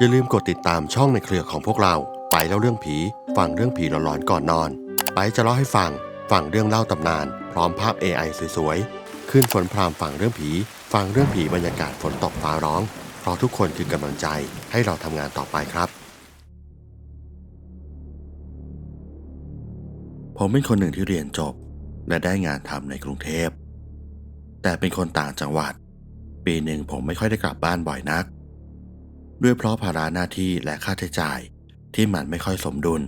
อย่าลืมกดติดตามช่องในเครือของพวกเราไปแล้วเรื่องผี ฟังเรื่องผีหลอนๆก่อนนอน ไปจะเล่าให้ฟัง ฟังเรื่องเล่าตำนาน พร้อมภาพ AI สวยๆขึ้นฝนพรามฟังเรื่องผี ฟังเรื่องผีบรรยากาศฝนตกฟ้าร้อง เพราะทุกคนคือกำลังใจให้เราทำงานต่อไปครับ ผมเป็นคนหนึ่งที่เรียนจบ และได้งานทำในกรุงเทพ แต่เป็นคนต่างจังหวัด ปีหนึ่งผมไม่ค่อยได้กลับบ้านบ่อยนัก ด้วยเพราะภาระหน้าที่และค่าใช้จ่ายที่มันไม่ค่อยสมดุล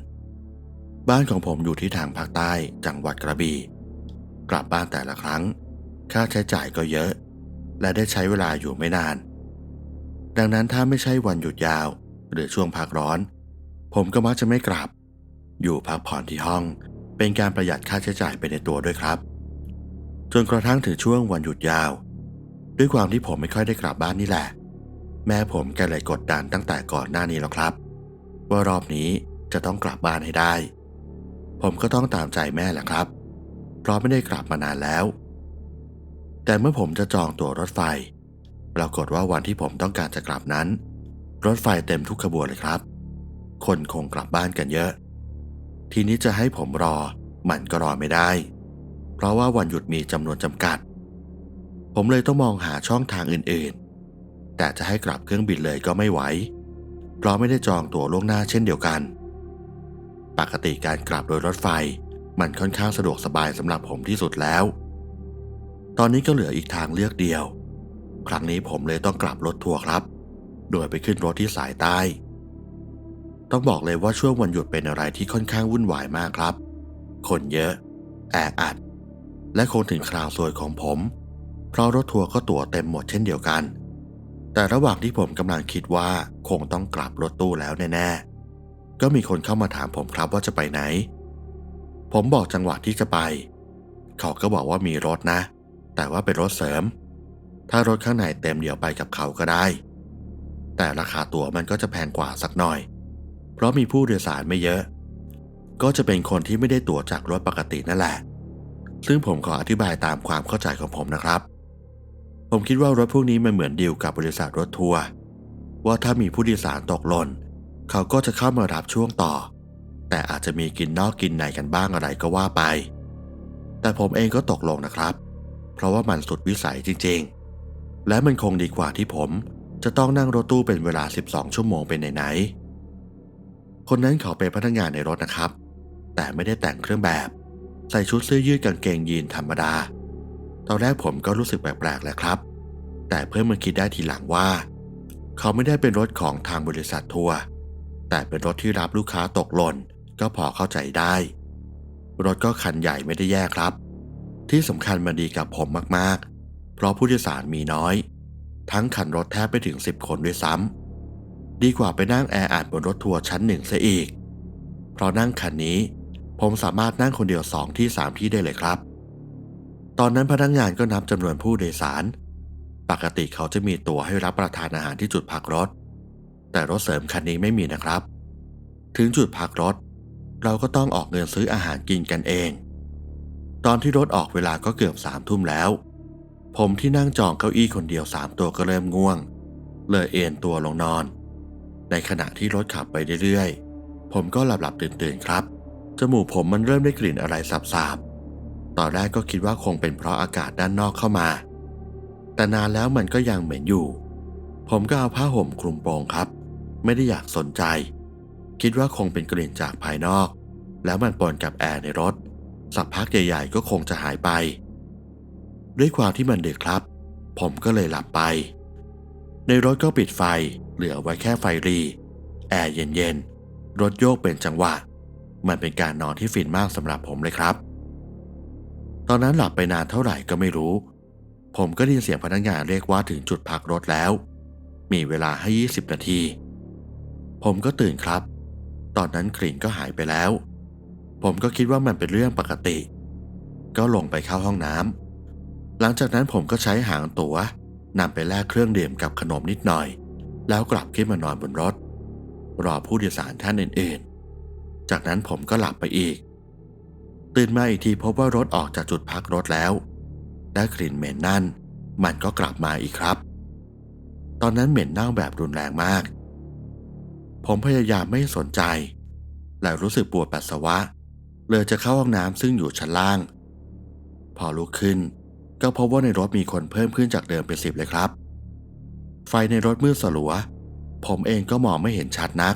บ้านของผมอยู่ที่ทางภาคใต้จังหวัดกระบี่ กลับบ้านแต่ละครั้ง ค่าใช้จ่ายก็เยอะ และได้ใช้เวลาอยู่ไม่นาน ดังนั้นถ้าไม่ใช่วันหยุดยาว หรือช่วงพักร้อน ผมก็มักจะไม่กลับ อยู่พักผ่อนที่ห้อง เป็นการประหยัดค่าใช้จ่ายไปในตัวด้วยครับ จนกระทั่งถึงช่วงวันหยุดยาว ด้วยความที่ผมไม่ค่อยได้กลับบ้านนี่แหละ แม่ผมแกเลยกดดันตั้งแต่ก่อนหน้านี้แล้วครับ ว่ารอบนี้จะต้องกลับบ้านให้ได้ ผมก็ต้องตามใจแม่แหละครับ เพราะไม่ได้กลับมานานแล้ว แต่เมื่อผมจะจองตั๋วรถไฟ ปรากฏว่าวันที่ผมต้องการจะกลับนั้น รถไฟเต็มทุกขบวนเลยครับ คนคงกลับบ้านกันเยอะ ทีนี้จะให้ผมรอมันก็รอไม่ได้ เพราะว่าวันหยุดมีจำนวนจำกัด ผมเลยต้องมองหาช่องทางอื่นๆ แต่จะให้กลับเครื่องบินเลยก็ไม่ไหว เพราะไม่ได้จองตั๋วล่วงหน้าเช่นเดียวกัน ปกติการกลับโดยรถไฟ มันค่อนข้างสะดวกสบายสำหรับผมที่สุดแล้ว ตอนนี้ก็เหลืออีกทางเลือกเดียว ครั้งนี้ผมเลยต้องกลับรถทัวร์ครับ โดยไปขึ้นรถที่สายใต้ ต้องบอกเลยว่าช่วงวันหยุดเป็นอะไรที่ค่อนข้างวุ่นวายมากครับ คนเยอะ แออัด และคงถึงคราวซวยของผม เพราะรถทัวร์ก็ตั๋วเต็มหมดเช่นเดียวกัน แต่ระหว่างที่ผมกำลังคิดว่าคงต้องกลับรถตู้แล้วแน่ๆ ก็มีคนเข้ามาถามผมครับว่าจะไปไหน ผมบอกจังหวะที่จะไป เขาก็บอกว่ามีรถนะ แต่ว่าเป็นรถเสริม ถ้ารถข้างในเต็มเดี๋ยวไปกับเขาก็ได้ แต่ราคาตั๋วมันก็จะแพงกว่าสักหน่อย เพราะมีผู้โดยสารไม่เยอะ ก็จะเป็นคนที่ไม่ได้ตั๋วจากรถปกตินั่นแหละ ซึ่งผมขออธิบายตามความเข้าใจของผมนะครับ ผมคิดว่ารถพวกนี้มันเหมือนดีลกับบริษัทรถทัวร์ว่าถ้ามีผู้โดยสารตกหล่น เขาก็จะเข้ามารับช่วงต่อ แต่อาจจะมีกินนอกกินในกันบ้างอะไรก็ว่าไป แต่ผมเองก็ตกลงนะครับ เพราะว่ามันสุดวิสัยจริงๆ และมันคงดีกว่าที่ผมจะต้องนั่งรถตู้เป็นเวลา 12 ชั่วโมงเป็นไหนๆคนนั้นเขาเป็นพนักงานในรถนะครับ แต่ไม่ได้แต่งเครื่องแบบ ใส่ชุดเสื้อยืดกางเกงยีนธรรมดา ตอนแรกผมก็รู้สึกแปลกๆแหละครับ แต่เพิ่มมาคิดได้ทีหลังว่า เขาไม่ได้เป็นรถของทางบริษัททัวร์แต่เป็นรถที่รับลูกค้าตกหล่นก็พอเข้าใจได้ รถก็คันใหญ่ไม่ได้แย่ครับ ที่สำคัญมันดีกับผมมากๆ เพราะผู้โดยสารมีน้อย ทั้งคันรถแทบไปถึง 10 คนด้วยซ้ำดีกว่าไปนั่งแออัดบนรถทัวร์ชั้นหนึ่งซะอีก เพราะนั่งคันนี้ ผมสามารถนั่งคนเดียวสองที่สามที่ได้เลยครับ ตอนนั้นพนักงงานก็นับจำนวนผู้โดยสาร ปกติเขาจะมีตั๋วให้รับประทานอาหารที่จุดพักรถ แต่รถเสริมคันนี้ไม่มีนะครับ ถึงจุดพักรถ เราก็ต้องออกเงินซื้ออาหารกินกันเอง ตอนที่รถออกเวลาก็เกือบสามทุ่มแล้ว ผมที่นั่งจองเก้าอี้คนเดียวสามตัวก็เริ่มง่วง เลยเอนตัวลงนอน ในขณะที่รถขับไปเรื่อยๆ ผมก็หลับๆตื่นๆครับ จมูกผมมันเริ่มได้กลิ่นอะไรสาบๆ ตอนแรกก็คิดว่าคงเป็นเพราะอากาศด้านนอกเข้ามา แต่นานแล้วมันก็ยังเหม็นอยู่ ผมก็เอาผ้าห่มคลุมโปงครับ ไม่ได้อยากสนใจ คิดว่าคงเป็นกลิ่นจากภายนอก แล้วมันปนกับแอร์ในรถ สักพักใหญ่ ๆ ก็คงจะหายไป ด้วยความที่มันดึกครับ ผมก็เลยหลับไป ในรถก็ปิดไฟ เหลือไว้แค่ไฟรี แอร์เย็นๆ รถโยกเป็นจังหวะ มันเป็นการนอนที่ฟินมากสำหรับผมเลยครับ ตอนนั้นหลับไปนานเท่าไหร่ก็ไม่รู้ ผมก็ได้ยินเสียงพนักงานเรียกว่าถึงจุดพักรถแล้ว มีเวลาให้ 20 นาที ผมก็ตื่นครับ ตอนนั้นกลิ่นก็หายไปแล้ว ผมก็คิดว่ามันเป็นเรื่องปกติ ก็ลงไปเข้าห้องน้ำหลังจากนั้นผมก็ใช้หางตัว๋วนำไปแลกเครื่องดื่มกับขนมนิดหน่อย แล้วกลับขึ้นมานอนบนรถ รอผู้โดยสารท่านอื่นๆ จากนั้นผมก็หลับไปอีก ตื่นมาอีกทีพบว่ารถออกจากจุดพักรถแล้ว และกลิ่นเหม็นนั่น มันก็กลับมาอีกครับ ตอนนั้นเหม็นเน่าแบบรุนแรงมาก ผมพยายามไม่สนใจ และรู้สึกปวดปัสสาวะ เลยจะเข้าห้องน้ำซึ่งอยู่ชั้นล่าง พอลุกขึ้น ก็พบว่าในรถมีคนเพิ่มขึ้นจากเดิมเป็นสิบเลยครับ ไฟในรถมืดสลัว ผมเองก็มองไม่เห็นชัดนัก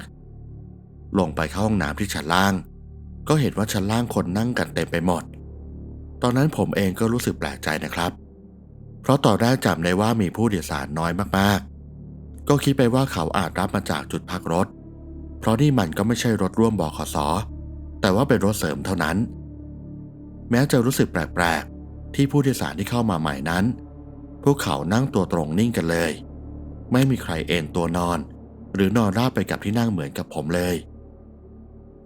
ลงไปเข้าห้องน้ำที่ชั้นล่าง ก็เห็นว่าชั้นล่างคนนั่งกันเต็มไปหมด ตอนนั้นผมเองก็รู้สึกแปลกใจนะครับ เพราะต่อนแรกจำได้ว่ามีผู้โดยสารน้อยมากๆ ก็คิดไปว่าเขาอาจรับมาจากจุดพักรถ เพราะนี่มันก็ไม่ใช่รถร่วมบขส แต่ว่าเป็นรถเสริมเท่านั้น แม้จะรู้สึกแปลกๆ ที่ผู้โดยสารที่เข้ามาใหม่นั้น พวกเขานั่งตัวตรงนิ่งกันเลย ไม่มีใครเอนตัวนอน หรือนอนราบไปกับที่นั่งเหมือนกับผมเลย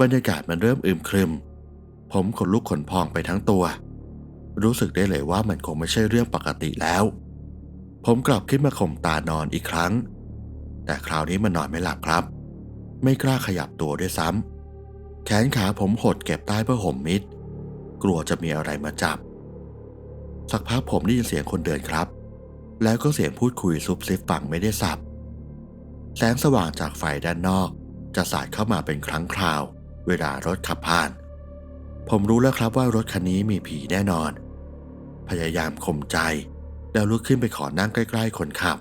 บรรยากาศมันเริ่มอึมครึม ผมขนลุกขนพองไปทั้งตัว รู้สึกได้เลยว่ามันคงไม่ใช่เรื่องปกติแล้ว ผมกลับขึ้นมาข่มตานอนอีกครั้ง แต่คราวนี้มันนอนไม่หลับครับ ไม่กล้าขยับตัวด้วยซ้ำแขนขาผมหดเก็บใต้ผ้าห่มมิด กลัวจะมีอะไรมาจับ สักพักผมได้ยินเสียงคนเดินครับ แล้วก็เสียงพูดคุยซุบซิบฟังไม่ได้สับแสงสว่างจากไฟด้านนอกจะสาดเข้ามาเป็นครั้งคราว เวลารถขับผ่าน ผมรู้แล้วครับว่ารถคันนี้มีผีแน่นอน พยายามข่มใจ แล้วลุกขึ้นไปขอนั่งใกล้ ๆ คนขับ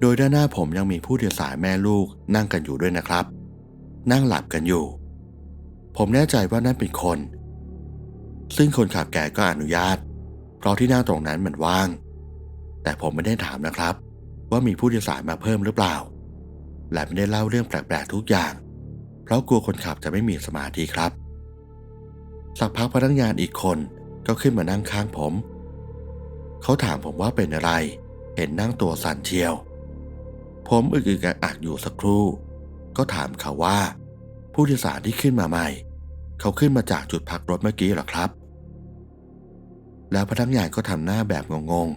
โดยด้านหน้าผมยังมีผู้โดยสารแม่ลูกนั่งกันอยู่ด้วยนะครับ นั่งหลับกันอยู่ ผมแน่ใจว่านั่นเป็นคน ซึ่งคนขับแกก็อนุญาต เพราะที่นั่งตรงนั้นมันว่าง แต่ผมไม่ได้ถามนะครับ ว่ามีผู้โดยสารมาเพิ่มหรือเปล่า และไม่ได้เล่าเรื่องแปลกๆทุกอย่าง ราะกลัวคนขับจะไม่มีสมาธิครับ สักพักพนักงานอีกคนก็ขึ้นมานั่งข้างผม เขาถามผมว่าเป็นอะไร เห็นนั่งตัวสั่นเชียว ผมอึกอึกอักอยู่สักครู่ ก็ถามเขาว่า ผู้โดยสารที่ขึ้นมาใหม่ เขาขึ้นมาจากจุดพักรถเมื่อกี้หรอครับ แล้วพนักงานก็ทำหน้าแบบงง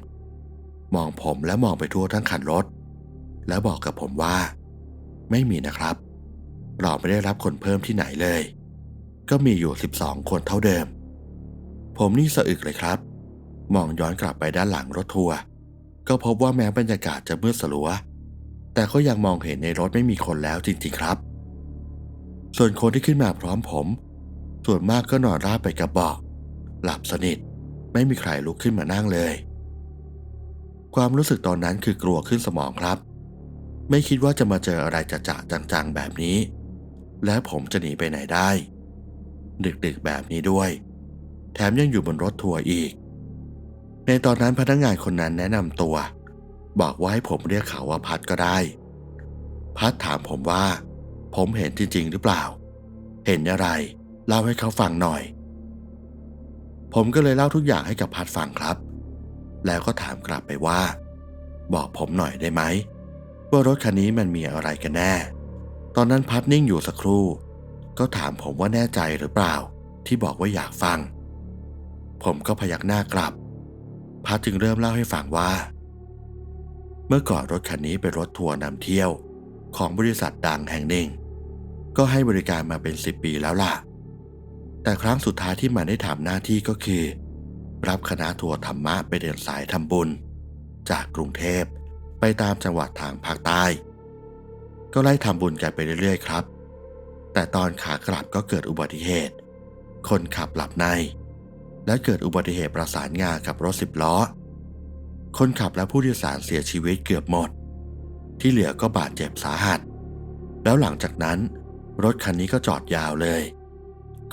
ๆ มองผมและมองไปทั่วทั้งคันรถ แล้วบอกกับผมว่า ไม่มีนะครับ เราไม่ได้รับคนเพิ่มที่ไหนเลย ก็มีอยู่ 12 คนเท่าเดิม ผมนี่สะอึกเลยครับ มองย้อนกลับไปด้านหลังรถทัวร์ก็พบว่าแม้บรรยากาศจะมืดสลัว แต่ก็ยังมองเห็นในรถไม่มีคนแล้วจริงๆครับ ส่วนคนที่ขึ้นมาพร้อมผม ส่วนมากก็นอนราบไปกับเบอกหลับสนิท ไม่มีใครลุกขึ้นมานั่งเลย ความรู้สึกตอนนั้นคือกลัวขึ้นสมองครับ ไม่คิดว่าจะมาเจออะไรจะจะจังๆแบบนี้ และผมจะหนีไปไหนได้ ดึกๆแบบนี้ด้วย แถมยังอยู่บนรถทัวร์อีก ในตอนนั้นพนักงานคนนั้นแนะนำตัว บอกว่าให้ผมเรียกเขาว่าพัดก็ได้ พัดถามผมว่า ผมเห็นจริง ๆ หรือเปล่า เห็นอะไร เล่าให้เขาฟังหน่อย ผมก็เลยเล่าทุกอย่างให้กับพัดฟังครับ แล้วก็ถามกลับไปว่า บอกผมหน่อยได้ไหมว่ารถคันนี้มันมีอะไรกันแน่ ตอนนั้นพัดนิ่งอยู่สักครู่ ก็ถามผมว่าแน่ใจหรือเปล่า ที่บอกว่าอยากฟัง ผมก็พยักหน้ากลับ พัดจึงเริ่มเล่าให้ฟังว่า เมื่อก่อนรถคันนี้เป็นรถทัวร์นำเที่ยวของบริษัทดังแห่งหนึ่ง ก็ให้บริการมาเป็นสิบปีแล้วล่ะ แต่ครั้งสุดท้ายที่มันได้ทำหน้าที่ก็คือ รับคณะทัวร์ธรรมะไปเดินสายทำบุญ จากกรุงเทพไปตามจังหวัดทางภาคใต้ ก็ไล่ทำบุญกันไปเรื่อยๆครับ แต่ตอนขากลับก็เกิดอุบัติเหตุ คนขับหลับใน และเกิดอุบัติเหตุประสานงากับรถสิบล้อ คนขับและผู้โดยสารเสียชีวิตเกือบหมด ที่เหลือก็บาดเจ็บสาหัส แล้วหลังจากนั้น รถคันนี้ก็จอดยาวเลย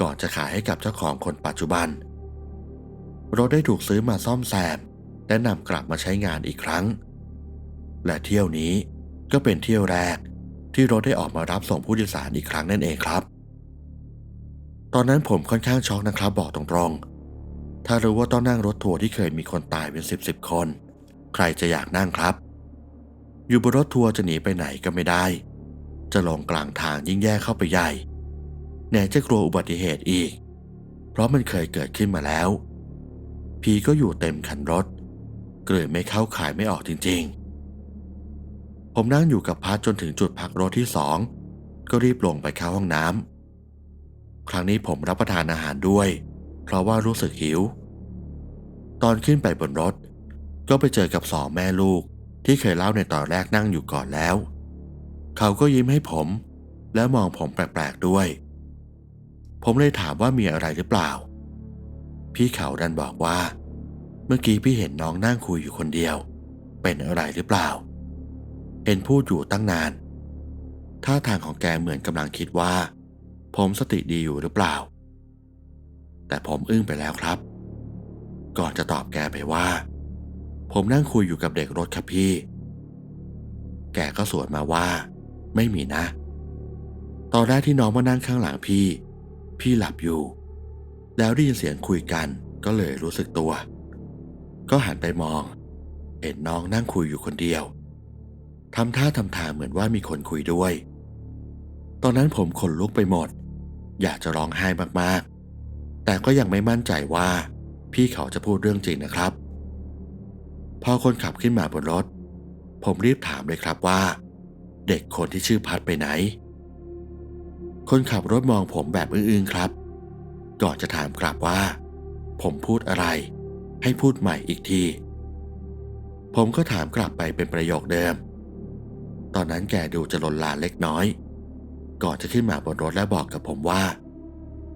ก่อนจะขายให้กับเจ้าของคนปัจจุบัน รถได้ถูกซื้อมาซ่อมแซมและนำกลับมาใช้งานอีกครั้ง และเที่ยวนี้ก็เป็นเที่ยวแรก ที่รถได้ออกมารับส่งผู้โดยสารอีกครั้งนั่นเองครับ ตอนนั้นผมค่อนข้างช็อกนะครับ บอกตรงๆ ถ้ารู้ว่าต้องนั่งรถทัวร์ที่เคยมีคนตายเป็นสิบสิบคน ใครจะอยากนั่งครับ อยู่บนรถทัวร์จะหนีไปไหนก็ไม่ได้ จะลงกลางทางยิ่งแย่เข้าไปใหญ่แหนจะกลัวอุบัติเหตุอีก เพราะมันเคยเกิดขึ้นมาแล้ว ผีก็อยู่เต็มคันรถ เกลื่อไม่เข้าขายไม่ออกจริงๆ ผมนั่งอยู่กับพัดจนถึงจุดพักรถที่สองก็รีบลงไปเข้าห้องน้ำครั้งนี้ผมรับประทานอาหารด้วย เพราะว่ารู้สึกหิว ตอนขึ้นไปบนรถ ก็ไปเจอกับสองแม่ลูกที่เคยเล่าในตอนแรกนั่งอยู่ก่อนแล้ว เขาก็ยิ้มให้ผม แล้วมองผมแปลกๆด้วย ผมเลยถามว่ามีอะไรหรือเปล่า พี่เขาดันบอกว่า เมื่อกี้พี่เห็นน้องนั่งคุยอยู่คนเดียว เป็นอะไรหรือเปล่า เห็นพูดอยู่ตั้งนาน ท่าทางของแกเหมือนกำลังคิดว่า ผมสติดีอยู่หรือเปล่า แต่ผมอึ้งไปแล้วครับ ก่อนจะตอบแกไปว่า ผมนั่งคุยอยู่กับเด็กรถครับพี่ แกก็สวนมาว่า ไม่มีนะ ตอนแรกที่น้องมานั่งข้างหลังพี่ พี่หลับอยู่ แล้วได้ยินเสียงคุยกันก็เลยรู้สึกตัว ก็หันไปมอง เห็นน้องนั่งคุยอยู่คนเดียว ทำท่าทำทางเหมือนว่ามีคนคุยด้วย ตอนนั้นผมขนลุกไปหมด อยากจะร้องไห้มากๆ แต่ก็ยังไม่มั่นใจว่า พี่เขาจะพูดเรื่องจริงนะครับ พอคนขับขึ้นมาบนรถ ผมรีบถามเลยครับว่า เด็กคนที่ชื่อพัดไปไหน คนขับรถมองผมแบบอึ้งๆครับ ก่อนจะถามกลับว่า ผมพูดอะไร ให้พูดใหม่อีกที ผมก็ถามกลับไปเป็นประโยคเดิม ตอนนั้นแกดูจะลนลานเล็กน้อย ก่อนจะขึ้นมาบนรถและบอกกับผมว่า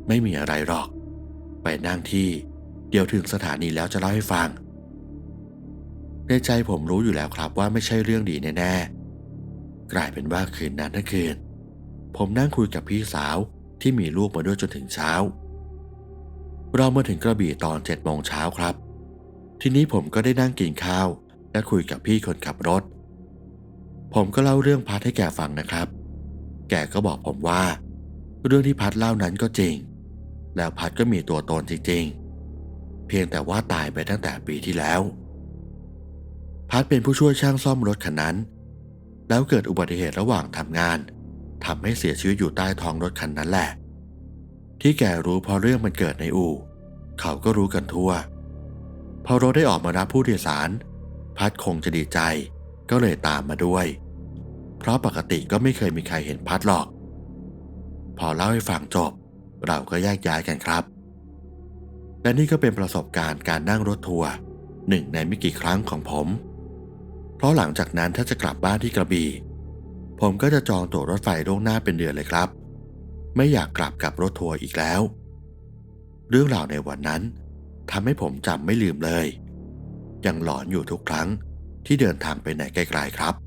ไม่มีอะไรหรอก ไปนั่งที่ เดี๋ยวถึงสถานีแล้วจะเล่าให้ฟัง ในใจผมรู้อยู่แล้วครับว่าไม่ใช่เรื่องดีแน่ๆ กลายเป็นว่าคืนนั้นทั้งคืน ผมนั่งคุยกับพี่สาวที่มีลูกมาด้วยจนถึงเช้า เรามาถึงกระบี่ตอนเจ็ดโมงเช้าครับ ทีนี้ผมก็ได้นั่งกินข้าว และคุยกับพี่คนขับรถ ผมก็เล่าเรื่องพัดให้แกฟังนะครับ แกก็บอกผมว่า เรื่องที่พัดเล่านั้นก็จริง แล้วพัดก็มีตัวตนจริงๆ เพียงแต่ว่าตายไปตั้งแต่ปีที่แล้ว พัดเป็นผู้ช่วยช่างซ่อมรถคันนั้น แล้วเกิดอุบัติเหตุระหว่างทำงานทำให้เสียชีวิตอยู่ใต้ท้องรถคันนั้นแหละ ที่แกรู้พราะเรื่องมันเกิดในอู่ เขาก็รู้กันทั่ว พอรถได้ออกมารับผู้โดยสาร พัดคงจะดีใจก็เลยตามมาด้วย เพราะปกติก็ไม่เคยมีใครเห็นพัดหรอก พอเล่าให้ฟังจบ เราก็แยกย้ายกันครับ และนี่ก็เป็นประสบการณ์การนั่งรถทัวร์หนึ่งในไม่กี่ครั้งของผม เพราะหลังจากนั้นถ้าจะกลับบ้านที่กระบี่ ผมก็จะจองตั๋วรถไฟล่วงหน้าเป็นเดือนเลยครับ ไม่อยากกลับกับรถทัวร์อีกแล้ว เรื่องราวในวันนั้นทำให้ผมจำไม่ลืมเลย ยังหลอนอยู่ทุกครั้งที่เดินทางไปไหนไกลๆครับ